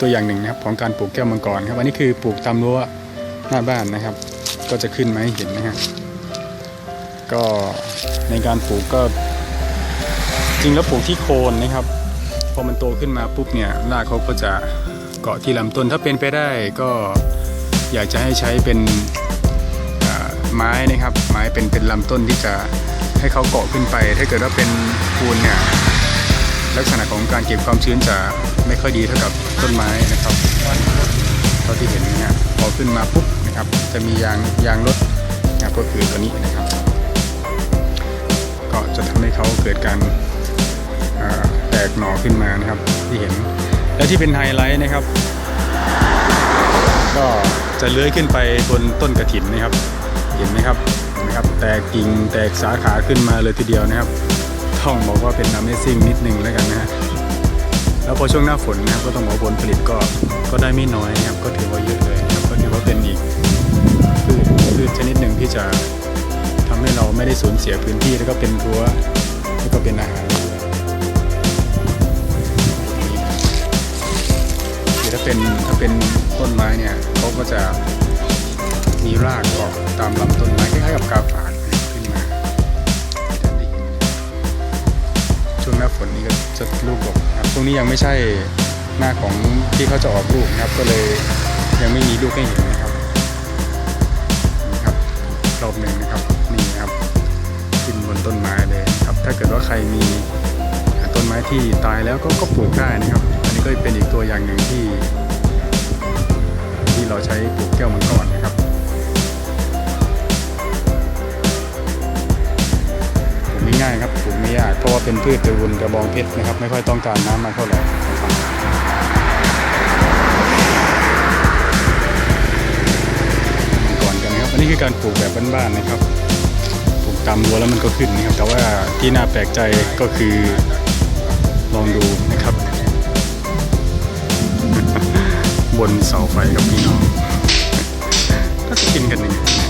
ตัวอย่างหนึ่งนะครับของการปลูกแก้วมังกรครับอันนี้คือปลูกตามรั้วหน้าบ้านนะครับ ก็จะขึ้นมาให้เห็นนะฮะก็ในการปลูกก็ จริงแล้วปลูกที่โคนนะครับพอมันโตขึ้นมาปุ๊บเนี่ยรากเขาก็จะเกาะที่ลำต้นถ้าเป็นไปได้ก็อยากจะให้ใช้เป็นไม้นะครับ ไม้เป็นเป็นลำต้นที่จะให้เขาเกาะขึ้นไป ถ้าเกิดว่าเป็นปูนเนี่ย ลักษณะของการเก็บความชื้นจะไม่ค่อยดีเท่ากับต้นไม้นะครับเท่าที่เห็นนะฮะพอขึ้นมาปุ๊บนะครับ จะมียางยางรถนะครับก็คือตัวนี้นะครับ ก็จะทำให้เขาเกิดการแตกหน่อขึ้นมานะครับที่เห็น และที่เป็นไฮไลท์นะครับ ก็จะเลื้อยขึ้นไปบนต้นกระถินนะครับ เห็นไหมครับนไหมครับ แตกกิ่งแตกสาขาขึ้นมาเลยทีเดียวนะครับ ต้องบอกว่าเป็น Amazing นิดนึงแล้วกันนะฮะแล้วพอช่วงหน้าฝนนะครับก็ต้องบอกผลผลิตก็ก็ได้ไม่น้อยนะครับก็ถือว่าเยอะเลยนะครับก็ถือว่าเป็นอีกพืชพืชชนิดหนึ่งที่จะทำให้เราไม่ได้สูญเสียพื้นที่แล้วก็เป็นรั้วแล้วก็เป็นอาหารคือถ้าเป็นถ้าเป็นต้นไม้เนี่ยเขาก็จะมีรากเกาะตามลำต้นไม้คล้ายๆกับกาฝากขึ้น จะลูกดกครับช่วงนี้ยังไม่ใช่หน้าของที่เขาจะออกลูกนะครับ ก็เลยยังไม่มีลูกให้เห็นนะครับนี่ครับรอบหนึ่งนะครับนี่นะครับขึ้นบนต้นไม้เลยครับ ถ้าเกิดว่าใครมีต้นไม้ที่ตายแล้วก็ก็ปลูกได้นะครับ อันนี้ก็เป็นอีกตัวอย่างหนึ่งที่ ที่เราใช้ปลูกแก้วมังกรนะครับปลูกง่ายๆครับ ไม่ยาก เพราะว่าเป็นพืชตระกูลกระบองเพชรนะครับ ไม่ค่อยต้องการน้ำมากเท่าไหร่นะครับมังกรกันนะครับ อันนี้คือการปลูกแบบบ้านๆนะครับ ปลูกตามรั้วแล้วมันก็ขึ้นนะครับ แต่ว่าที่น่าแปลกใจก็คือลองดูนะครับ บนเสาไฟกับพี่น้องก็จะกินกันยังไงก็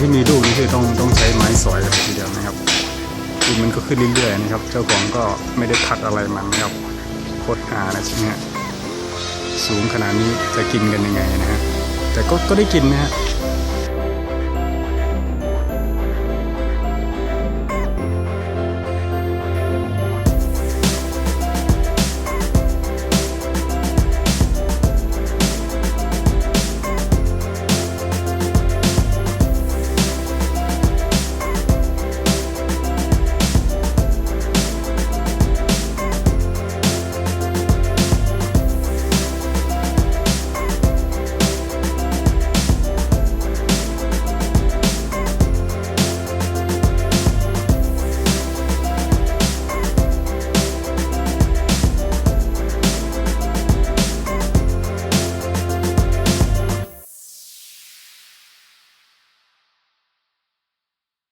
ที่มีลูกนี่คือต้องต้องใช้ไม้สอยเลยทีเดียวนะครับดินมันก็ขึ้นเรื่อยๆนะครับ เจ้าของก็ไม่ได้พักอะไรมันนะครับโคตรหานะใช่ไหมฮะสูงขนาดนี้จะกินกันยังไงนะฮะแต่ก็ก็ได้กินนะฮะ